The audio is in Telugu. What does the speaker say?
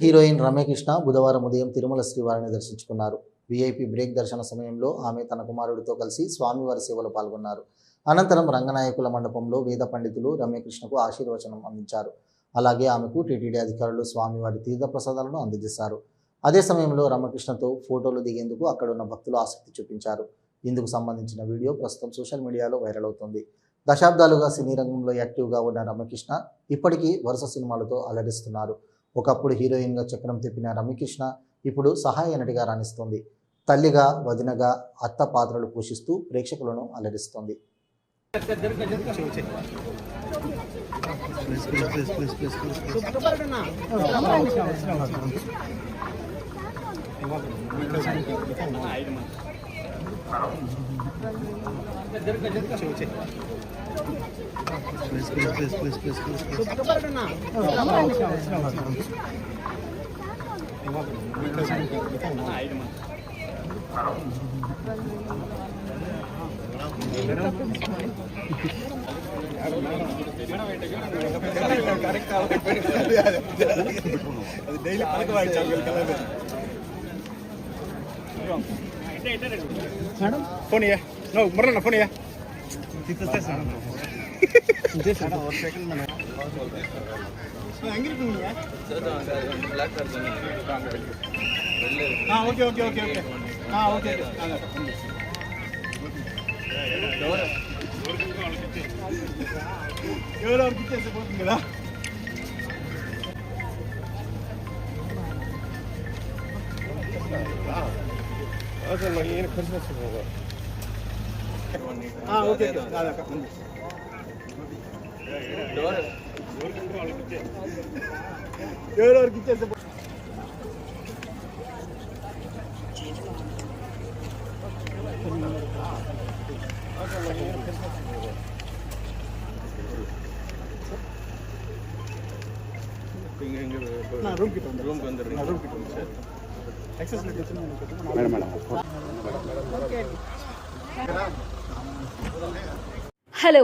హీరోయిన్ రమ్యకృష్ణ బుధవారం ఉదయం తిరుమల శ్రీవారిని దర్శించుకున్నారు. వీఐపీ బ్రేక్ దర్శన సమయంలో ఆమె తన కుమారుడితో కలిసి స్వామివారి సేవలో పాల్గొన్నారు. అనంతరం రంగనాయకుల మండపంలో వేద పండితులు రమ్యకృష్ణకు ఆశీర్వచనం అందించారు. అలాగే ఆమెకు టీటీడీ అధికారులు స్వామివారి తీర్థప్రసాదాలను అందజేశారు. అదే సమయంలో రమకృష్ణతో ఫోటోలు దిగేందుకు అక్కడున్న భక్తులు ఆసక్తి చూపించారు. ఇందుకు సంబంధించిన వీడియో ప్రస్తుతం సోషల్ మీడియాలో వైరల్ అవుతుంది. దశాబ్దాలుగా సినీ రంగంలో యాక్టివ్గా ఉన్న రమ్యకృష్ణ ఇప్పటికీ వరుస సినిమాలతో అలరిస్తున్నారు. ఒకప్పుడు హీరోయిన్గా చక్రం తిప్పిన రమ్యకృష్ణ ఇప్పుడు సహాయ నటిగా రాణిస్తోంది. తల్లిగా వదినగా అత్త పాత్రలు పోషిస్తూ ప్రేక్షకులను అలరిస్తోంది. pues, pues, pues, pues, pues no, no, no, no, phone ಇಯ್ಯ no ಬರೋಣ ಫೋನ್ ಇಯ್ಯ ಹಾಂ ಓಕೆ ಓಕೆ ಓಕೆ ಓಕೆ ಹಾಂ ಓಕೆ ఎవరు ఎవరికి ఇచ్చేస్తే పోతుంది కదా ఆ, ఓకే ఓకే అదక్క ఉంది ఎవరెవరికి ఇచ్చేస్తే పో- నా రూమ్ కిట్ ఉంది రూమ్ నా రూమ్ కిట్ ఉంది sir access madam madam hello